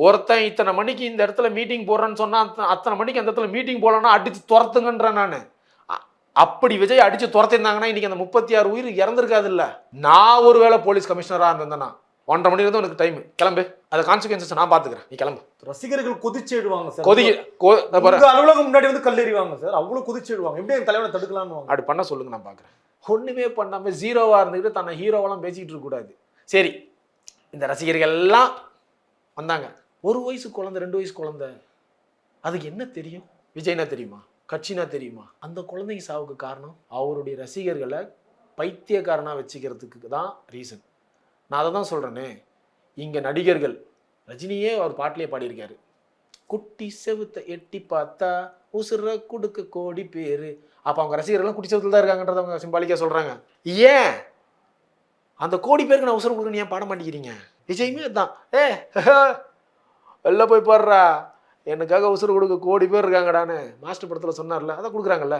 ஒருத்தன் இத்தனை மணிக்கு இந்த இடத்துல மீட்டிங் போடுறேன்னு சொன்னா அத்தனை- மணிக்கு அந்த இடத்துல மீட்டிங் போடலன்னா அடிச்சு துரத்துங்கன்றேன் நான். அப்படி விஜய் அடிச்சு துரத்திருந்தாங்கன்னா இன்னைக்கு அந்த முப்பத்தி ஆறு உயிர் இறந்துருக்காது இல்ல நான் ஒருவேளை போலீஸ் கமிஷனரா இருந்தேன்னா ஒன்றரை மணி இருந்து உனக்கு டைம் கிளம்பு. அது கான்சிக்வன்சஸ் நான் பாத்துக்கிறேன். நீ கிளம்பு. ரசிகர்கள் கொதிச்சிடுவாங்க சார். கொதிக்க கொ- இதோ பாரு. உங்க அலுவலகம் முன்னாடி வந்து கல்லெறிவாங்க சார். அவ்வளவு கொதிச்சிடுவாங்க எப்படி என் தலைவனை தடுக்கலாம்னு அப்படி பண்ண சொல்லுங்க நான் பார்க்குறேன் ஒன்றுமே பண்ணாமல் ஜீரோவாக இருந்துக்கிட்டு தன்னை ஹீரோவெல்லாம் பேசிக்கிட்டு இருக்கக்கூடாது சரி. இந்த ரசிகர்கள் எல்லாம் வந்தாங்க. ஒரு வயசு குழந்தை ரெண்டு வயசு குழந்தை அதுக்கு என்ன தெரியும்? விஜய்னா தெரியுமா? கட்சினா தெரியுமா? அந்த குழந்தைங்க சாவுக்கு காரணம் அவருடைய ரசிகர்களை பைத்தியக்காரனாக வச்சுக்கிறதுக்கு தான் ரீசன் நான் அதை தான் சொல்கிறேனே இங்கே நடிகர்கள் ரஜினியே அவர் பாட்டிலே பாடியிருக்காரு. குட்டி செவுத்தை எட்டி பார்த்தா உசுர குடுக்க கோடி பேர். அப்போ அவங்க ரசிகர்கள்லாம் குட்டி செவத்தில் தான் இருக்காங்கன்றத அவங்க சிம்பாலிக்காக சொல்கிறாங்க ஏன்? அந்த கோடி பேருக்கு நான் உசுரம் கொடுக்க ஏன் பாட மாட்டேங்கிறீங்க? விஜயுமே அதுதான் ஏ வெளில போய் பாடுறா எனக்காக உசுறு கொடுக்க கோடி பேர் இருக்காங்கடான்னு மாஸ்டர் படத்தில் சொன்னார்ல அதை கொடுக்குறாங்கல்ல.